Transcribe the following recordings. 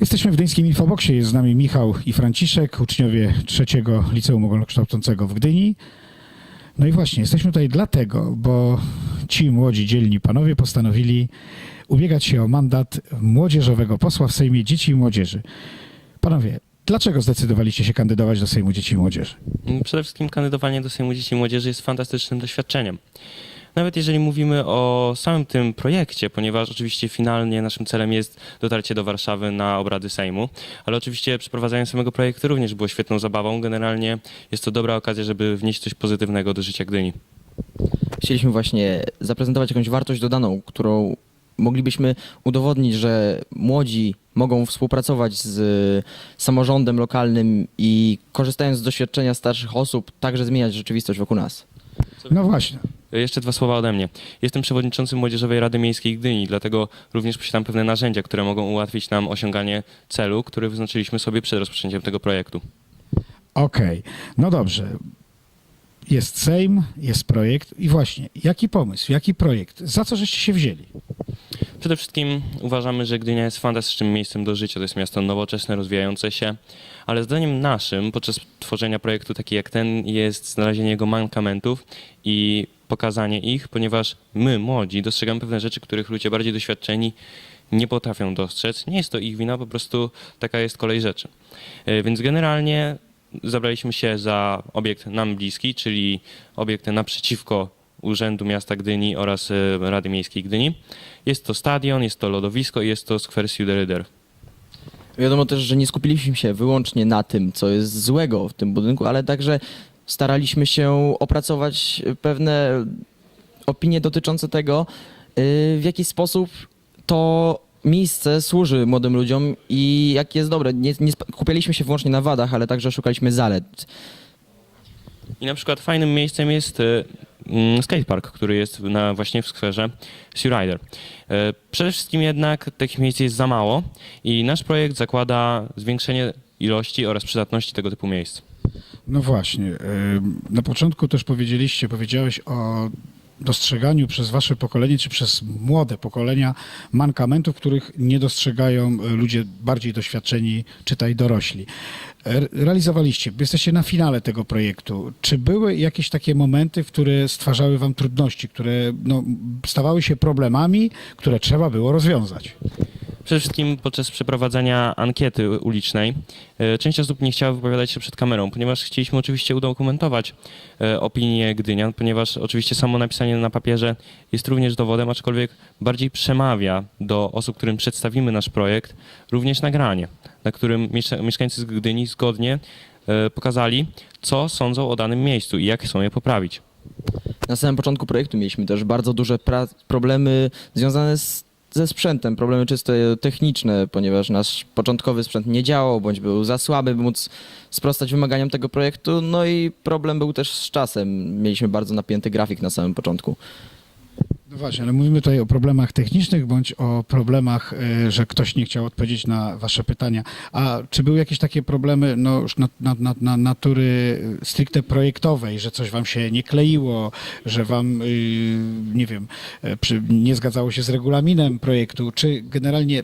Jesteśmy w Gdyńskim Infoboksie. Jest z nami Michał i Franciszek, uczniowie trzeciego Liceum Ogólnokształcącego w Gdyni. No i właśnie, jesteśmy tutaj dlatego, bo ci młodzi, dzielni panowie postanowili ubiegać się o mandat młodzieżowego posła w Sejmie Dzieci i Młodzieży. Panowie, dlaczego zdecydowaliście się kandydować do Sejmu Dzieci i Młodzieży? Przede wszystkim kandydowanie do Sejmu Dzieci i Młodzieży jest fantastycznym doświadczeniem. Nawet jeżeli mówimy o samym tym projekcie, ponieważ oczywiście finalnie naszym celem jest dotarcie do Warszawy na obrady Sejmu, ale oczywiście przeprowadzanie samego projektu również było świetną zabawą. Generalnie jest to dobra okazja, żeby wnieść coś pozytywnego do życia Gdyni. Chcieliśmy właśnie zaprezentować jakąś wartość dodaną, którą moglibyśmy udowodnić, że młodzi mogą współpracować z samorządem lokalnym i korzystając z doświadczenia starszych osób, także zmieniać rzeczywistość wokół nas. No właśnie. Jeszcze dwa słowa ode mnie. Jestem przewodniczącym Młodzieżowej Rady Miejskiej Gdyni, dlatego również posiadam pewne narzędzia, które mogą ułatwić nam osiąganie celu, który wyznaczyliśmy sobie przed rozpoczęciem tego projektu. Okej, no dobrze. Jest Sejm, jest projekt i właśnie, jaki pomysł, jaki projekt, za co żeście się wzięli? Przede wszystkim uważamy, że Gdynia jest fantastycznym miejscem do życia. To jest miasto nowoczesne, rozwijające się, ale zdaniem naszym podczas tworzenia projektu taki jak ten jest znalezienie jego mankamentów i pokazanie ich, ponieważ my, młodzi, dostrzegamy pewne rzeczy, których ludzie bardziej doświadczeni nie potrafią dostrzec. Nie jest to ich wina, po prostu taka jest kolej rzeczy. E, Więc generalnie zabraliśmy się za obiekt nam bliski, czyli obiekt naprzeciwko Urzędu Miasta Gdyni oraz e, Rady Miejskiej Gdyni. Jest to stadion, jest to lodowisko i jest to Square Süderrieder. Wiadomo też, że nie skupiliśmy się wyłącznie na tym, co jest złego w tym budynku, ale także staraliśmy się opracować pewne opinie dotyczące tego, y, w jaki sposób to miejsce służy młodym ludziom i jakie jest dobre. Nie, nie skupialiśmy się wyłącznie na wadach, ale także szukaliśmy zalet. I na przykład fajnym miejscem jest e, mm, skatepark, który jest na, właśnie w skwerze Searider. E, Przede wszystkim jednak takich miejsc jest za mało i nasz projekt zakłada zwiększenie ilości oraz przydatności tego typu miejsc. No właśnie. ym, Na początku też powiedzieliście, powiedziałeś o dostrzeganiu przez wasze pokolenie, czy przez młode pokolenia mankamentów, których nie dostrzegają y, ludzie bardziej doświadczeni, czytaj dorośli. Realizowaliście, jesteście na finale tego projektu. Czy były jakieś takie momenty, które stwarzały wam trudności, które no, stawały się problemami, które trzeba było rozwiązać? Przede wszystkim podczas przeprowadzania ankiety ulicznej e, część osób nie chciała wypowiadać się przed kamerą, ponieważ chcieliśmy oczywiście udokumentować e, opinię Gdynian, ponieważ oczywiście samo napisanie na papierze jest również dowodem, aczkolwiek bardziej przemawia do osób, którym przedstawimy nasz projekt, również nagranie, na którym mieszka- mieszkańcy z Gdyni zgodnie e, pokazali, co sądzą o danym miejscu i jak chcą je poprawić. Na samym początku projektu mieliśmy też bardzo duże problemy związane z, ze sprzętem, problemy czysto techniczne, ponieważ nasz początkowy sprzęt nie działał, bądź był za słaby, by móc sprostać wymaganiom tego projektu. No i problem był też z czasem. Mieliśmy bardzo napięty grafik na samym początku. No właśnie, ale mówimy tutaj o problemach technicznych bądź o problemach, y, że ktoś nie chciał odpowiedzieć na wasze pytania. A czy były jakieś takie problemy no, już na, na, na, na natury stricte projektowej, że coś wam się nie kleiło, że wam, y, nie wiem, przy, nie zgadzało się z regulaminem projektu, czy generalnie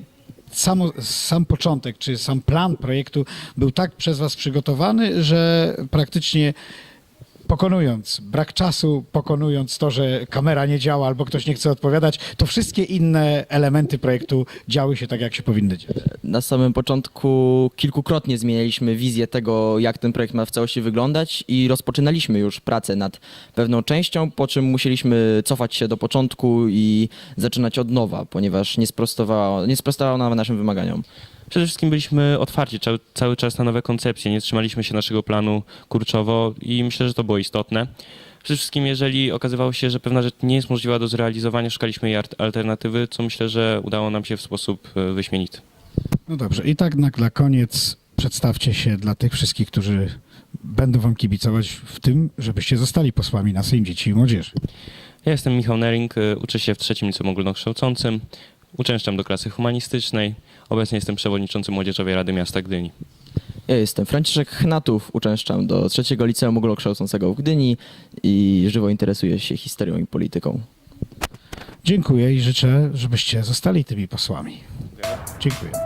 sam początek, czy sam plan projektu był tak przez was przygotowany, że praktycznie pokonując brak czasu, pokonując to, że kamera nie działa albo ktoś nie chce odpowiadać, to wszystkie inne elementy projektu działy się tak, jak się powinny dziać. Na samym początku kilkukrotnie zmienialiśmy wizję tego, jak ten projekt ma w całości wyglądać i rozpoczynaliśmy już pracę nad pewną częścią, po czym musieliśmy cofać się do początku i zaczynać od nowa, ponieważ nie sprostowało, nie sprostowało nam naszym wymaganiom. Przede wszystkim byliśmy otwarci cały, cały czas na nowe koncepcje, nie trzymaliśmy się naszego planu kurczowo i myślę, że to było istotne. Przede wszystkim, jeżeli okazywało się, że pewna rzecz nie jest możliwa do zrealizowania, szukaliśmy jej alternatywy, co myślę, że udało nam się w sposób e, wyśmienity. No dobrze, i tak na, na koniec przedstawcie się dla tych wszystkich, którzy będą wam kibicować w tym, żebyście zostali posłami na Sejm Dzieci i Młodzieży. Ja jestem Michał Nering, e, uczę się w trzecim liceum ogólnokształcącym, uczęszczam do klasy humanistycznej, obecnie jestem przewodniczącym Młodzieżowej Rady Miasta Gdyni. Ja jestem Franciszek Chnatów, uczęszczam do trzeciego liceum ogólnokształcącego w Gdyni i żywo interesuję się historią i polityką. Dziękuję i życzę, żebyście zostali tymi posłami. Dziękuję.